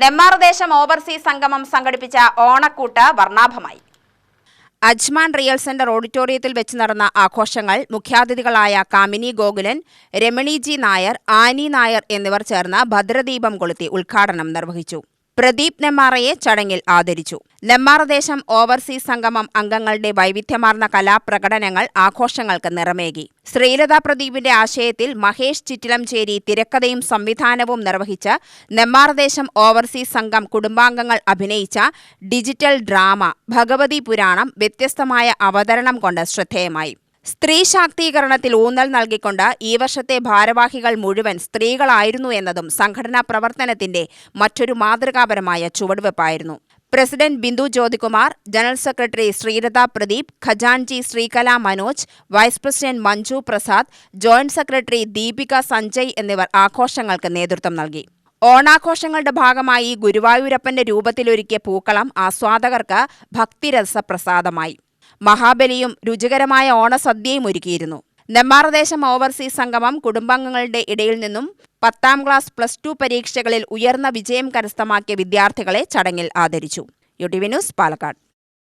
നെമ്മാർദേശം overseas സംഗമം സംഘടിപ്പിച്ച ഓണക്കൂട്ട് വർണാഭമായി. അജ്മാൻ റിയൽ സെന്റർ ഓഡിറ്റോറിയത്തിൽ വെച്ച് നടന്ന ആഘോഷങ്ങൾ മുഖ്യാതിഥികളായ കാമിനി ഗോകുലൻ രമണി ജി നായർ ആനി നായർ എന്നിവർ ചേർന്ന് ഭദ്രദീപം കൊളുത്തി ഉദ്ഘാടനം നിർവഹിച്ചു. പ്രദീപ് നെമ്മാറയെ ചടങ്ങിൽ ആദരിച്ചു. നെമ്മാറദേശം ഓവർസീസ് സംഗമം അംഗങ്ങളുടെ വൈവിധ്യമാർന്ന കലാപ്രകടനങ്ങൾ ആഘോഷങ്ങൾക്ക് നിറമേകി. ശ്രീലത പ്രദീപിന്റെ ആശയത്തിൽ മഹേഷ് ചിറ്റിലംചേരി തിരക്കഥയും സംവിധാനവും നിർവഹിച്ച് നെമ്മാറദേശം ഓവർസീസ് സംഘം കുടുംബാംഗങ്ങൾ അഭിനയിച്ച ഡിജിറ്റൽ ഡ്രാമ ഭഗവതി പുരാണം വ്യത്യസ്തമായ അവതരണം കൊണ്ട് ശ്രദ്ധേയമായി. സ്ത്രീ ശാക്തീകരണത്തിൽ ഊന്നൽ നൽകിക്കൊണ്ട് ഈ വർഷത്തെ ഭാരവാഹികൾ മുഴുവൻ സ്ത്രീകളായിരുന്നു എന്നതും സംഘടനാ പ്രവർത്തനത്തിന്റെ മറ്റൊരു മാതൃകാപരമായ ചുവടുവെപ്പായിരുന്നു. President Bindu Jyothikumar general secretary Sreeratha Pradeep ഖജാൻജി Sreekala Manoj vice president Manju Prasad joint secretary Deepika Sanjay എന്നിവർ ആഘോഷങ്ങൾക്ക് നേതൃത്വം നൽകി. ഓണാഘോഷങ്ങളുടെ ഭാഗമായി ഗുരുവായൂരപ്പന്റെ രൂപത്തിലൊരുക്കിയ പൂക്കളം ആസ്വാദകർക്ക് ഭക്തിരസപ്രസാദമായി. മഹാബലിയും രുചികരമായ ഓണസദ്യയും ഒരുക്കിയിരുന്നു. നെമ്മാറദേശം ഓവർസീസ് സംഗമം കുടുംബാംഗങ്ങളുടെ ഇടയിൽ നിന്നും പത്താം ക്ലാസ് പ്ലസ് ടു പരീക്ഷകളിൽ ഉയർന്ന വിജയം കരസ്ഥമാക്കിയ വിദ്യാർത്ഥികളെ ചടങ്ങിൽ ആദരിച്ചു. U news Palakkad.